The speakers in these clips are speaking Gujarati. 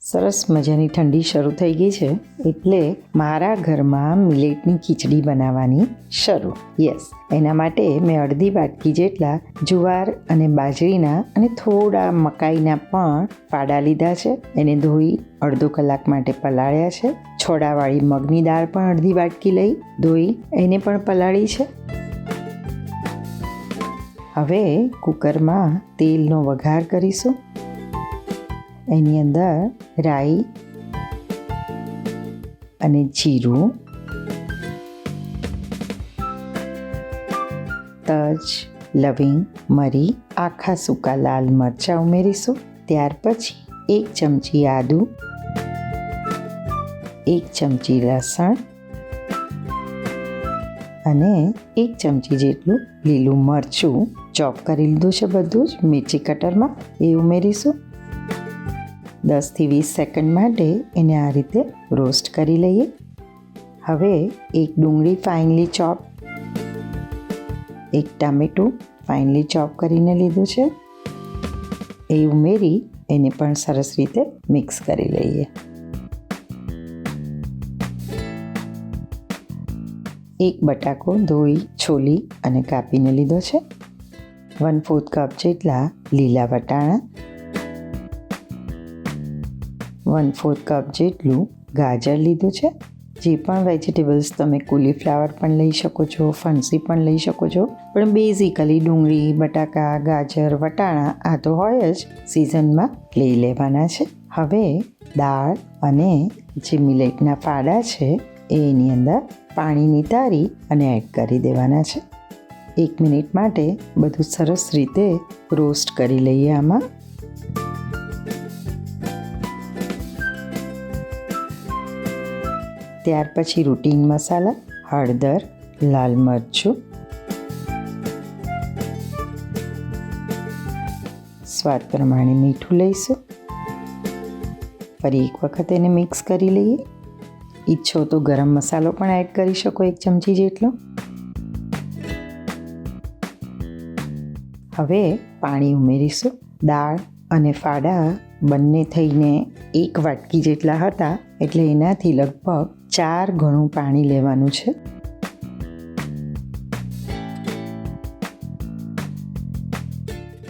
સરસ મજાની ઠંડી શરૂ થઈ ગઈ છે એટલે મારા ઘરમાં મિલેટની ખીચડી બનાવવાની શરૂ. યસ એના માટે મેં અડધી વાટકી જેટલા જુવાર અને બાજરીના અને થોડા મકાઈના પણ પાડા લીધા છે. એને ધોઈ અડધો કલાક માટે પલાળ્યા છે. છોડાવાળી મગની દાળ પણ અડધી વાટકી લઈ ધોઈ એને પણ પલાળી છે. હવે કુકરમાં તેલનો વઘાર કરીશું. એની અંદર રાઈ અને જીરું, તજ, લવિંગ, મરી, આખા સૂકા લાલ મરચાં ઉમેરીશું. ત્યાર પછી એક ચમચી આદુ, એક ચમચી લસણ અને એક ચમચી જેટલું લીલું મરચું ચોપ કરી લીધું છે બધું જ. મિર્ચી કટરમાં એ ઉમેરીશું. દસથી વીસ સેકન્ડ માટે એને આ રીતે રોસ્ટ કરી લઈએ. હવે એક ડુંગળી ફાઇનલી ચોપ, એક ટામેટું ફાઇનલી ચોપ કરીને લીધું છે. એ ઉમેરી એને પણ સરસ રીતે મિક્સ કરી લઈએ. એક બટાકો ધોઈ, છોલી અને કાપીને લીધો છે. વન ફોર્થ કપ જેટલા લીલા વટાણા વન ફોર્થ કપ જેટલું ગાજર લીધું છે. જે પણ વેજીટેબલ્સ તમે કોલીફ્લાવર પણ લઈ શકો છો, ફણસી પણ લઈ શકો છો. પણ બેઝિકલી ડુંગળી, બટાકા, ગાજર, વટાણા આ તો હોય જ સિઝનમાં લઈ લેવાના છે. હવે દાળ અને જે મિલેટના ફાડા છે એની અંદર પાણીની તારી અને એડ કરી દેવાના છે. એક મિનિટ માટે બધું સરસ રીતે રોસ્ટ કરી લઈએ આમાં. ત્યાર પછી રૂટીન મસાલા, હળદર, લાલ મરચું, સ્વાદ પ્રમાણે મીઠું લઈશું. ફરી એક વખત એને મિક્સ કરી લઈએ. ઈચ્છો તો ગરમ મસાલો પણ એડ કરી શકો એક ચમચી જેટલો. હવે પાણી ઉમેરીશું. દાળ અને ફાડા બંને થઈને એક વાટકી જેટલા હતા, એટલે એનાથી લગભગ ચાર ગણું પાણી લેવાનું છે.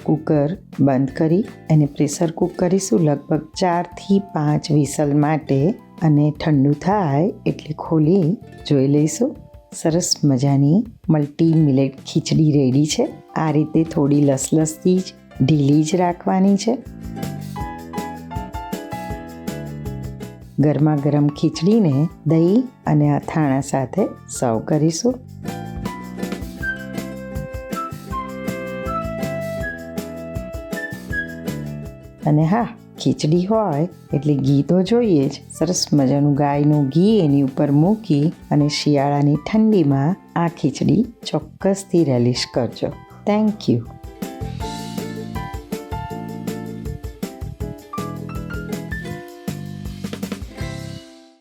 કુકર બંધ કરી એને પ્રેશર કૂક કરીશું લગભગ ચારથી પાંચ વિસલ માટે અને ઠંડુ થાય એટલે ખોલી જોઈ લઈશું. સરસ મજાની મલ્ટી મિલેટ ખીચડી રેડી છે. આ રીતે થોડી લસલસથી જ, ઢીલી જ રાખવાની છે. ગરમા ગરમ ખીચડીને દહીં અને અથાણા સાથે સર્વ કરીશું. અને હા, ખીચડી હોય એટલે ઘી તો જોઈએ જ. સરસ મજાનું ગાયનું ઘી એની ઉપર મૂકી અને શિયાળાની ઠંડીમાં આ ખીચડી ચોક્કસથી રેલિશ કરજો. Thank you